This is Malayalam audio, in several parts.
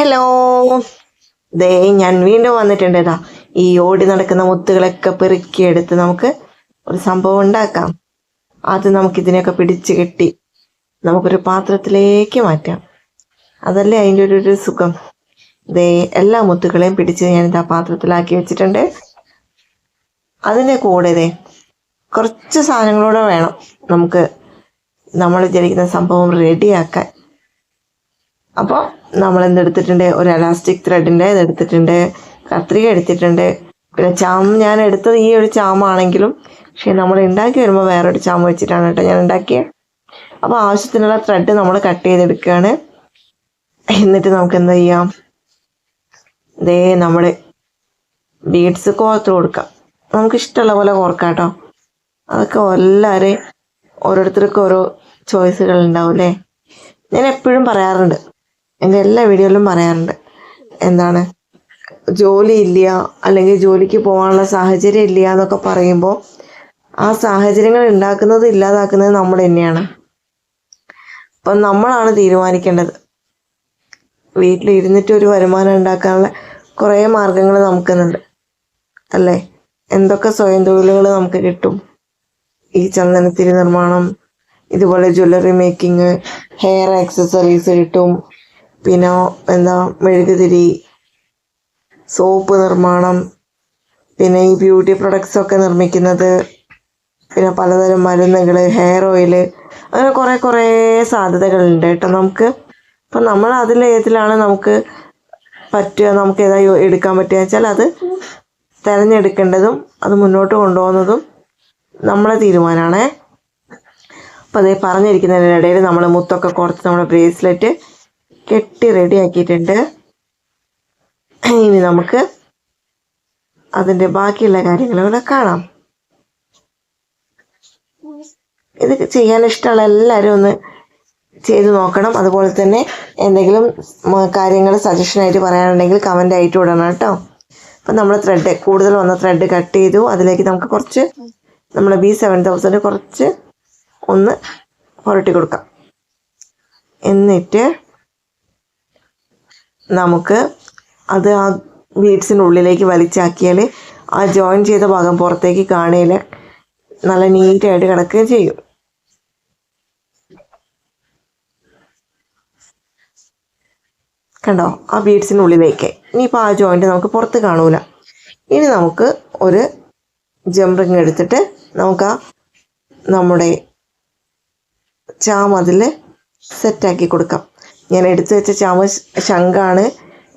ഹലോ. ദേ ഞാൻ വീണ്ടും വന്നിട്ടുണ്ട് ഈ ഓടി നടക്കുന്ന മുത്തുകളൊക്കെ പെറുക്കിയെടുത്ത് നമുക്ക് ഒരു സംഭവം ഉണ്ടാക്കാം. അത് നമുക്ക് ഇതിനെയൊക്കെ പിടിച്ച് കെട്ടി നമുക്കൊരു പാത്രത്തിലേക്ക് മാറ്റാം. അതല്ലേ അതിന്റെ ഒരു ഒരു സുഖം? ദേ എല്ലാ മുത്തുകളെയും പിടിച്ച് ഞാൻ ഇതാ പാത്രത്തിലാക്കി വെച്ചിട്ടുണ്ട്. അതിന്റെ കൂടെ ദേ കുറച്ച് സാധനങ്ങളൂടെ വേണം നമുക്ക് നമ്മൾ വിചാരിക്കുന്ന സംഭവം റെഡിയാക്കാൻ. അപ്പോൾ നമ്മൾ എന്തെടുത്തിട്ടുണ്ട് ഒരു എലാസ്റ്റിക് ത്രെഡിന്റെ ഇതെടുത്തിട്ടുണ്ട്. കത്രിക എടുത്തിട്ടുണ്ട്. പിന്നെ ചാം ഞാൻ എടുത്തത് ഈ ഒരു ചാമാണെങ്കിലും പക്ഷേ നമ്മൾ ഉണ്ടാക്കി വരുമ്പോൾ വേറൊരു ചാമ വെച്ചിട്ടാണ് കേട്ടോ ഞാൻ ഉണ്ടാക്കിയത് അപ്പോൾ ആവശ്യത്തിനുള്ള ത്രെഡ് നമ്മൾ കട്ട് ചെയ്തെടുക്കുകയാണ്. എന്നിട്ട് നമുക്ക് എന്താ ചെയ്യാം? ദേ നമ്മൾ ബീഡ്സ് കോർത്ത് കൊടുക്കാം. നമുക്ക് ഇഷ്ടമുള്ള പോലെ കോർക്കാം കേട്ടോ. അതൊക്കെ എല്ലാവരെയും ഓരോരുത്തർക്കും ഓരോ ചോയ്സുകൾ ഉണ്ടാവും അല്ലേ? ഞാൻ എപ്പോഴും പറയാറുണ്ട് എന്റെ എല്ലാ വീഡിയോയിലും പറയാറുണ്ട്. എന്താണ്? ജോലി ഇല്ല അല്ലെങ്കിൽ ജോലിക്ക് പോകാനുള്ള സാഹചര്യം ഇല്ല എന്നൊക്കെ പറയുമ്പോൾ ആ സാഹചര്യങ്ങൾ ഉണ്ടാക്കുന്നത് ഇല്ലാതാക്കുന്നത് നമ്മൾ തന്നെയാണ്. അപ്പം നമ്മളാണ് തീരുമാനിക്കേണ്ടത്. വീട്ടിലിരുന്നിട്ട് ഒരു വരുമാനം ഉണ്ടാക്കാനുള്ള കുറേ മാർഗങ്ങൾ നമുക്കുന്നുണ്ട്. അല്ലേ? എന്തൊക്കെ സ്വയം തൊഴിലുകൾ നമുക്ക് കിട്ടും? ഈ ചന്ദനത്തിരി നിർമ്മാണം ഇതുപോലെ ജ്വല്ലറി മേക്കിംഗ് ഹെയർ ആക്സസറീസ് കിട്ടും. പിന്നെ എന്താ മെഴുകുതിരി സോപ്പ് നിർമ്മാണം പിന്നെ ഈ ബ്യൂട്ടി പ്രൊഡക്ട്സ് ഒക്കെ നിർമ്മിക്കുന്നത് പിന്നെ പലതരം മരുന്നുകൾ ഹെയർ ഓയിൽ അങ്ങനെ കുറേ കുറേ സാധ്യതകളുണ്ട് കേട്ടോ നമുക്ക്. അപ്പം നമ്മൾ അതിലേതിലാണ് നമുക്ക് പറ്റുക നമുക്ക് ഏതാ എടുക്കാൻ പറ്റുക വെച്ചാൽ അത് തിരഞ്ഞെടുക്കേണ്ടതും അത് മുന്നോട്ട് കൊണ്ടുപോകുന്നതും നമ്മളെ തീരുമാനമാണേ. അപ്പോൾ അതേ പറഞ്ഞിരിക്കുന്നതിനിടയിൽ നമ്മൾ മുത്തൊക്കെ കുറച്ച് നമ്മുടെ ബ്രേസ്ലെറ്റ് കെട്ടി റെഡി ആക്കിയിട്ടുണ്ട്. ഇനി നമുക്ക് അതിന്റെ ബാക്കിയുള്ള കാര്യങ്ങളൂടെ കാണാം. ഇത് ചെയ്യാൻ ഇഷ്ടമുള്ള എല്ലാവരും ഒന്ന് ചെയ്ത് നോക്കണം. അതുപോലെ തന്നെ എന്തെങ്കിലും കാര്യങ്ങൾ സജഷൻ ആയിട്ട് പറയാനുണ്ടെങ്കിൽ കമന്റ് ആയിട്ട് വിടണം കേട്ടോ. അപ്പം നമ്മൾ ത്രെഡ് കൂടുതൽ വന്ന ത്രെഡ് കട്ട് ചെയ്തു. അതിലേക്ക് നമുക്ക് കുറച്ച് നമ്മൾ ബി സെവൻ തൗസൻഡ് കുറച്ച് ഒന്ന് പുരട്ടി കൊടുക്കാം. എന്നിട്ട് നമുക്ക് അത് ആ ബീഡ്സിനുള്ളിലേക്ക് വലിച്ചാക്കിയാൽ ആ ജോയിൻ ചെയ്ത ഭാഗം പുറത്തേക്ക് കാണുകയിൽ നല്ല നീറ്റായിട്ട് കിടക്കുകയും ചെയ്യും. കണ്ടോ? ആ ബീഡ്സിനുള്ളിലേക്ക് ഇനിയിപ്പോൾ ആ ജോയിന്റ് നമുക്ക് പുറത്ത് കാണൂല. ഇനി നമുക്ക് ഒരു ജംറിങ് എടുത്തിട്ട് നമുക്ക് ആ നമ്മുടെ ചാം അതിൽ സെറ്റാക്കി കൊടുക്കാം. ഞാൻ എടുത്തു വെച്ച ചാമ ശംഖാണ്.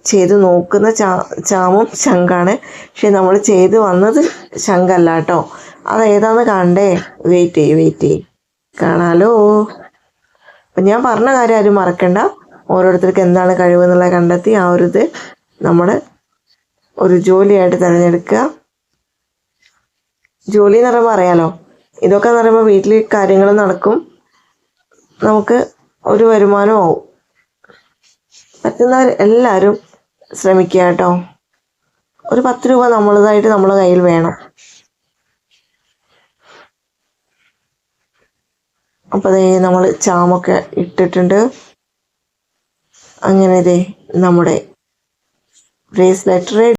ചെയ്ത് നോക്കുന്ന ചാ ചാമും ശംഖാണ്. പക്ഷെ നമ്മൾ ചെയ്ത് വന്നത് ശംഖല്ല കേട്ടോ. അതേതാന്ന് കണ്ടേ. വെയിറ്റ് ചെയ്യ് വെയിറ്റ് ചെയ്യ്. കാണാലോ. അപ്പം ഞാൻ പറഞ്ഞ കാര്യം ആരും മറക്കണ്ട. ഓരോരുത്തർക്ക് എന്താണ് കഴിവെന്നുള്ളത് കണ്ടെത്തി ആ ഒരു ഇത് നമ്മൾ ഒരു ജോലിയായിട്ട് തിരഞ്ഞെടുക്കുക. ജോലി എന്ന് പറയുമ്പോൾ അറിയാലോ. ഇതൊക്കെ എന്ന് പറയുമ്പോൾ വീട്ടിൽ കാര്യങ്ങൾ നടക്കും. നമുക്ക് ഒരു വരുമാനവും ആവും. പറ്റുന്നവർ എല്ലാവരും ശ്രമിക്കുക കേട്ടോ. ഒരു പത്ത് രൂപ നമ്മളതായിട്ട് നമ്മളെ കയ്യിൽ വേണം. അപ്പോൾ അതേ നമ്മൾ ചാമൊക്കെ ഇട്ടിട്ടുണ്ട്. അങ്ങനെ ഇതേ നമ്മുടെ ബ്രേസ്ലെറ്റ്